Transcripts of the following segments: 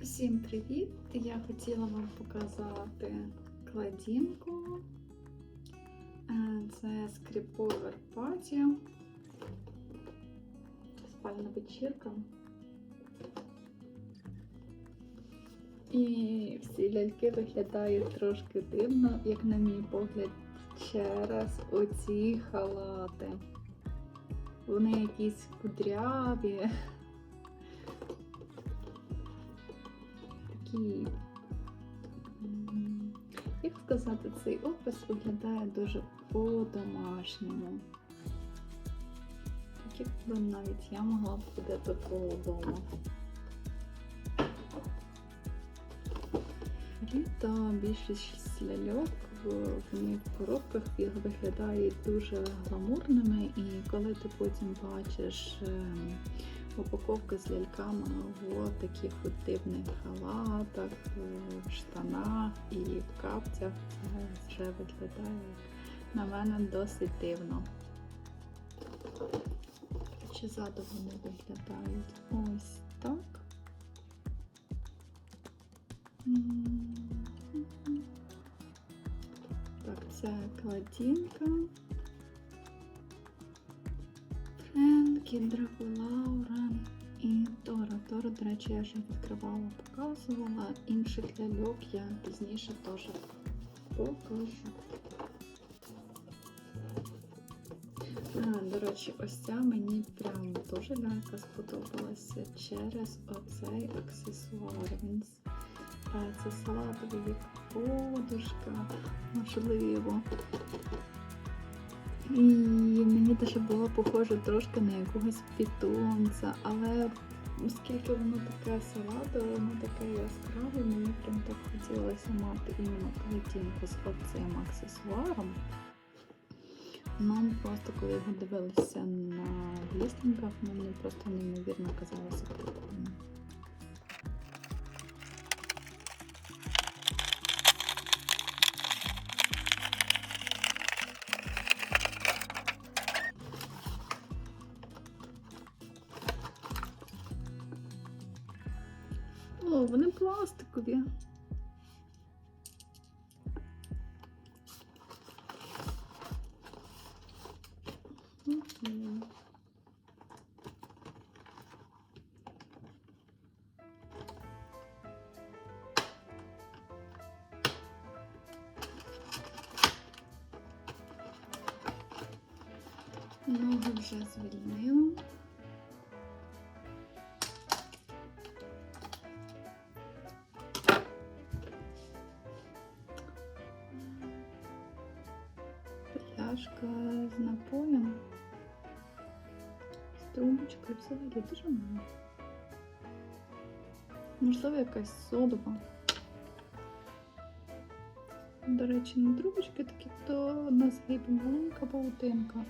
Всім привіт! Я хотіла вам показати кладінку. Е, Це скріповер паті. Спальна вечірка. І всі ляльки виглядають трошки дивно, як на мій погляд, через оці халати. Вони якісь кудряві. Такі. м, Як сказати, цей опис виглядає дуже по-домашньому. Так якби навіть я могла б буде такого вдома. Літо більшість ляльок в- коробках їх виглядають дуже гламурними, і коли ти потім бачиш упаковки з ляльками в таких от дивних халатах, в штанах і в капцях, це вже виглядає як на мене досить дивно. Чи ззаду вони виглядають ось так. Так, це кладінка. Френкі, Драко Лаурен і Тора. Тора, до речі, я вже відкривала, показувала. Інших ляльок я пізніше теж покажу. А, до речі, ось ця мені прям дуже лялька сподобалася через оцей аксесуар. Він це салатовий як подушка, можливо. І мені теж було похоже трошки на якогось питомця, але оскільки воно таке салатове, воно таке яскраве, мені прям так хотілося мати іменно картинку з оцим аксесуаром. Нам просто, коли його дивилися на лістингах, мені просто неймовірно казалося прикольно. Мгм. Ноги вже звільнила. Взагалі дуже мало. Можливо, якась содова. До речі, на трубочки такі то на згибі маленька паутинка.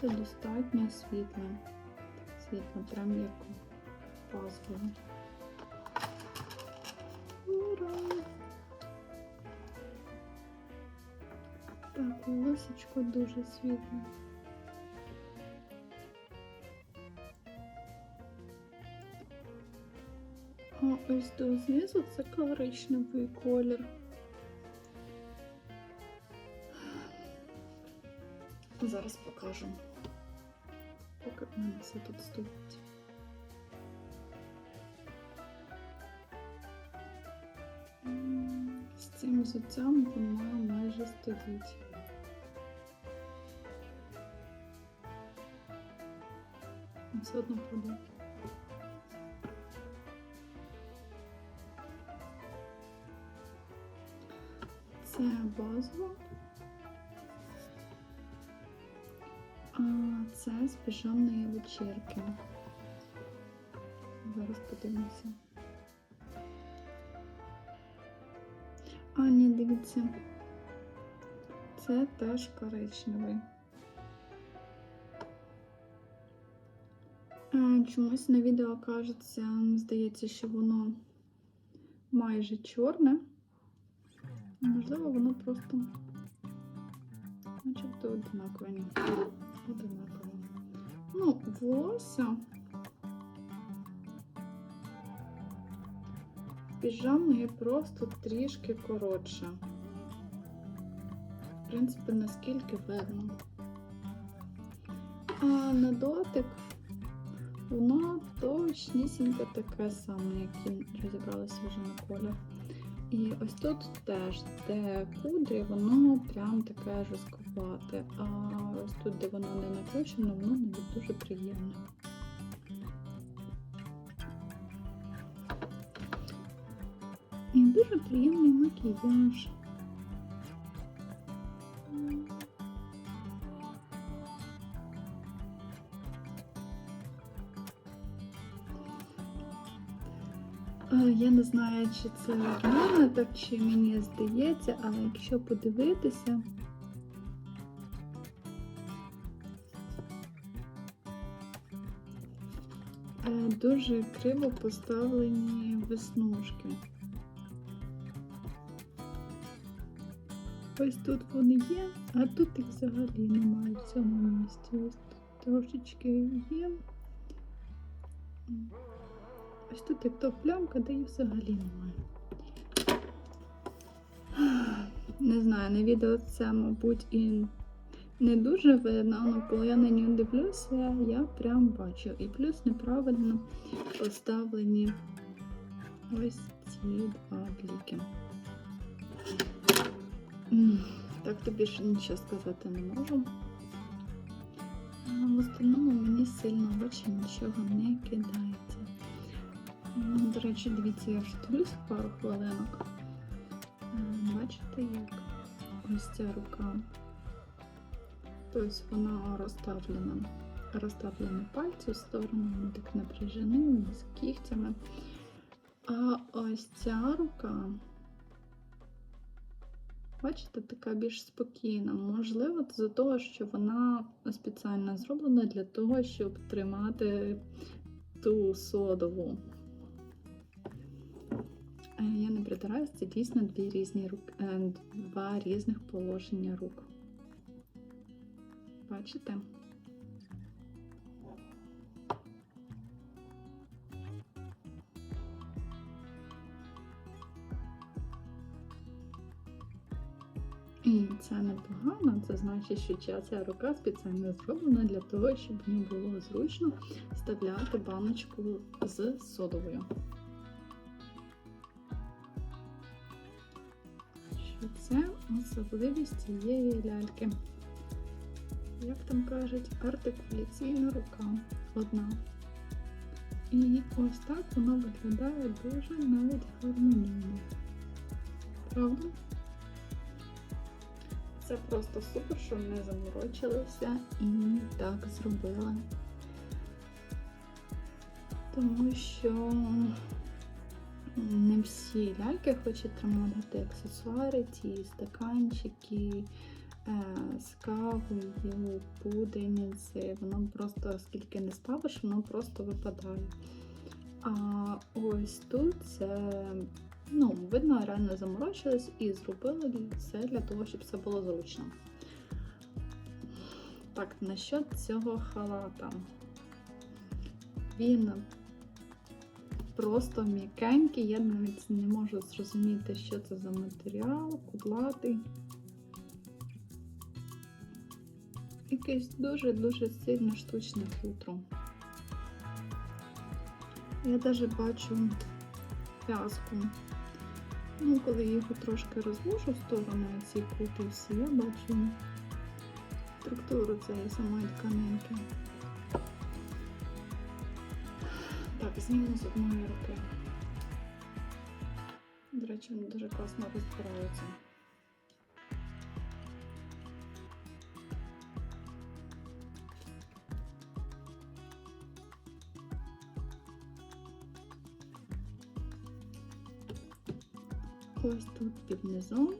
Теж достатньо світле. Світло, прям як пазлове. Ура! Так, волосечко дуже світле. А ось до знизу це коричневий колір. Зараз покажу. Поки в мене все тут стоїть. З цим взуттям вона майже стоїть. Ну, Все одно падає. Це базово. З піжамної вечірки. Зараз подивимося. А, ні, дивіться. Це теж коричневий. Чомусь на відео кажеться, здається, що воно майже чорне. Можливо, воно просто начебто однакове. Ні, Однаково. Ну, волосся. Піжамної просто трішки коротше. В принципі, наскільки видно. А на дотик воно точнісінько таке саме, як і розібралися вже на колір. І ось тут теж, де кудрі, воно прям таке жорсткувате. А ось тут, де воно не накручено, воно навіть дуже приємне. І дуже приємний макіяж. Я не знаю, чи це в мене так, чи мені здається, але якщо подивитися, е, дуже криво поставлені веснушки. Ось тут вони є, а тут їх взагалі немає в цьому місці. Ось тут трошечки є. Ось тут як то плямка, де її взагалі немає. Не знаю, на відео це, мабуть, і не дуже видно, але коли я на нього дивлюся, я прям бачу. І плюс неправильно поставлені ось ці два бліки. Так то більше нічого сказати не можу. В остальному мені сильно очі нічого не кидається. До речі, дивіться, я вштовлюсь пару хвилинок. Бачите, як ось ця рука. Тобто вона розставлена. Розставлені пальці в сторону, вони так напряжені з кігтями. А ось ця рука, бачите, така більш спокійна. Можливо, це за того, що вона спеціально зроблена для того, щоб тримати ту содову. Я не притираюсь, це дійсно дві різні рук, е, два різних положення рук. Бачите? І це непогано, це значить, що ця рука спеціально зроблена для того, щоб мені було зручно вставляти баночку з содовою. Особливість цієї ляльки. Як там кажуть, артикуляційна рука одна. І ось так воно виглядає дуже навіть гармонійно. Правда? Це просто супер, що не заморочилися і так зробили. Тому що не всі ляльки хочуть тримати аксесуари, ці стаканчики е, з кавою, пудениці. Воно просто скільки не ставиш, воно просто випадає. А ось тут це, ну, видно, реально заморочились і зробили все для того, щоб все було зручно. Так, насчет цього халата. Він просто м'якенький, я навіть не можу зрозуміти, що це за матеріал, кудлатий. Якесь дуже-дуже сильно штучне хутро. Я навіть бачу в'язку. Ну, коли я його трошки розложу в сторону, ці кути всі, я бачу структуру цієї самої тканинки. Так, зніму з одної руки. До речі, вони дуже класно розбираються. Ось тут під низом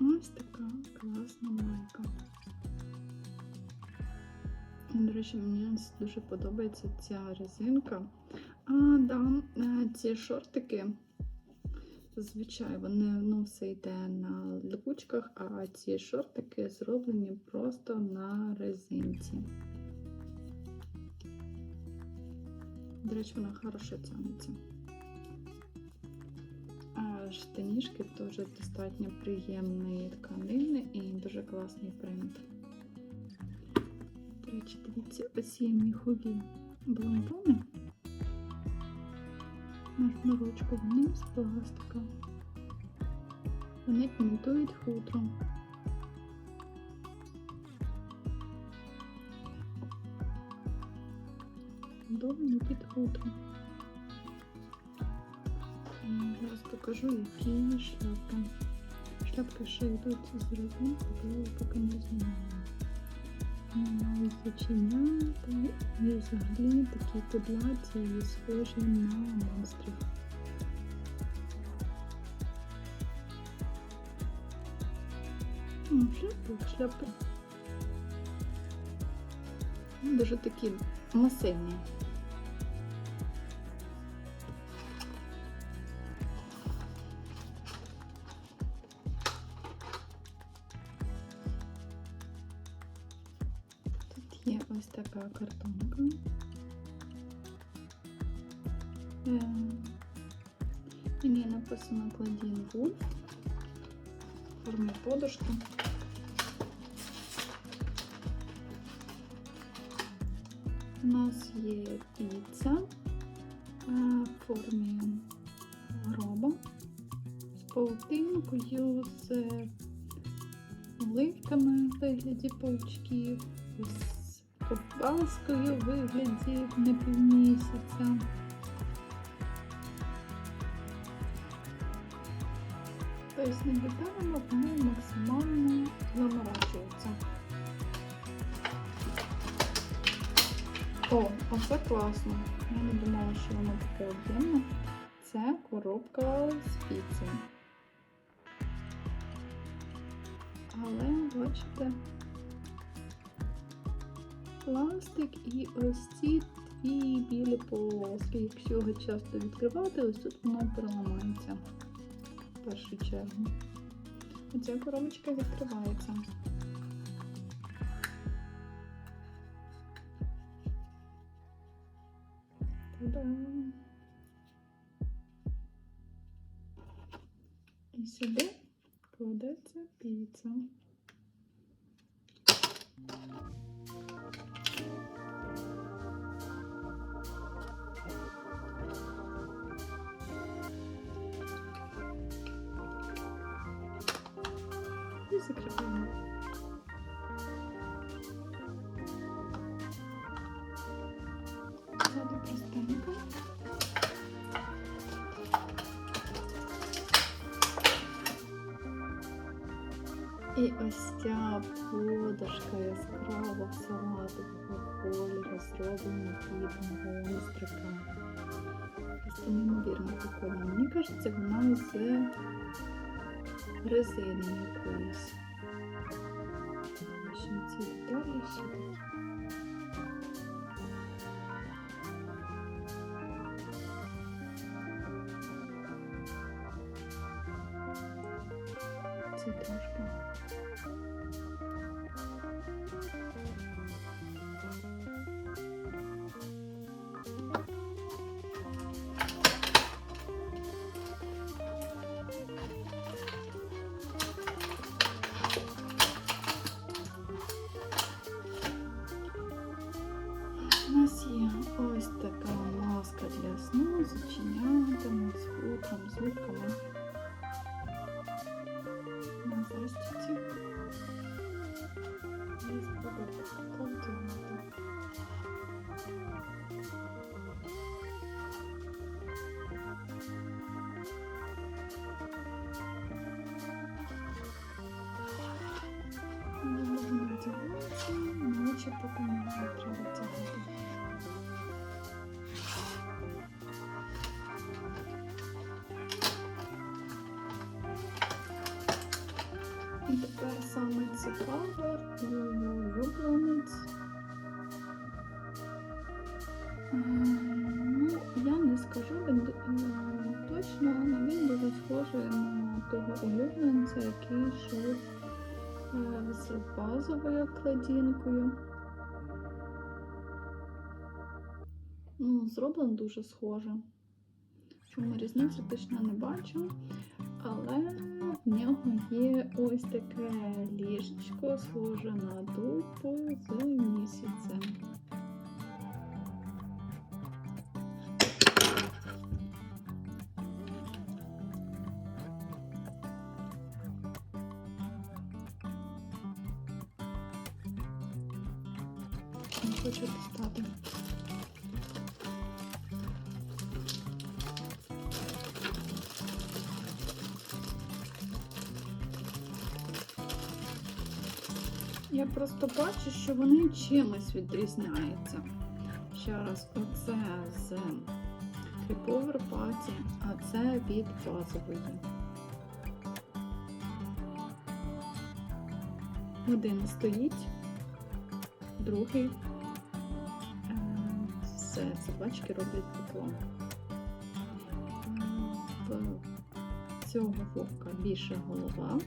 ось така класна майка. До речі, мені дуже подобається ця резинка. А, да, е, ці шортики, зазвичай вони ну, все йде на липучках, а ці шортики зроблені просто на резинці. До речі, вона хорошо тягнеться. А штанішки теж достатньо приємної тканини і дуже класний принт. Речі, дивіться, оці міхові блондони на шнурочку, вони з пластика. Вони імітують хутро. Довгий під хутро. Зараз покажу, які шляпки. Шляпки ще йдуть з я поки не знаю. Мають зачинята і взагалі такі кудлаці схожі на монстрів. Шляпки. Ну, Дуже такі масивні. Вульф формі подушки. У нас є піца е, в формі гроба з паутинкою, з оливками в вигляді паучків, з ковбаскою в вигляді непівмісяця. Не детально, вони максимально заморачуються. О, оце класно. Я не думала, що воно таке об'ємне. Це коробка з піци. Але бачите, пластик і ось ці дві білі полоски. Якщо його часто відкривати, ось тут воно переламається в першу чергу. Оця коробочка відкривається. Та-дам! І сюди кладеться піца. І ось ця подушка яскрава салатового кольору, зроблена під монстрика. Просто неймовірно прикольно. Мені кажеться, вона з резини якоїсь. Ще ці деталі ще такі. Це трошки. На застіпці. І спробую подивити. Не можна вдягатися, Ну, я не скажу точно, але він дуже схожий на того улюбленця, який йшов е, з базовою кладінкою. Ну, зроблено дуже схоже. Чому різниці точно не бачу, але в нього є ось таке ліжечко, схоже на дупу з місяцем. Хочу достати. Я просто бачу, що вони чимось відрізняються. Ще раз, оце з Creepover Party, а це від базової. Один стоїть, другий е, все, собачки роблять В цього вовка більше голова.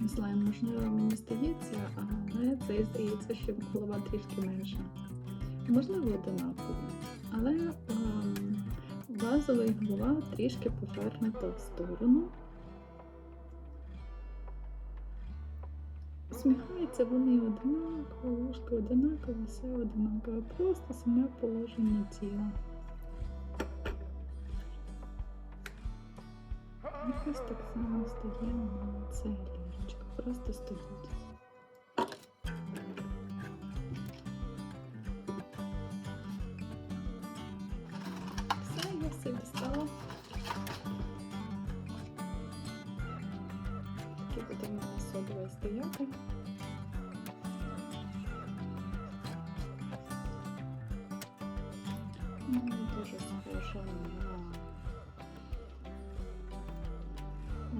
Не знаю, можливо, мені здається, але це здається, що голова трішки менша. Можливо, одинаково. Але ем, базова голова трішки повернута в сторону. Сміхаються вони одинаково, ушки одинаково, все одинаково, просто саме положення тіла. Якось так само стає на це ліжечко. Просто стоїть. Такий буде в мене содовий стояти. Ну, дуже схожа на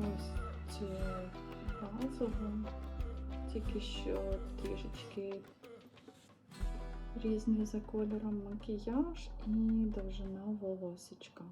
ось цю базову, тільки що трішечки різний за кольором макіяж і довжина волосечка.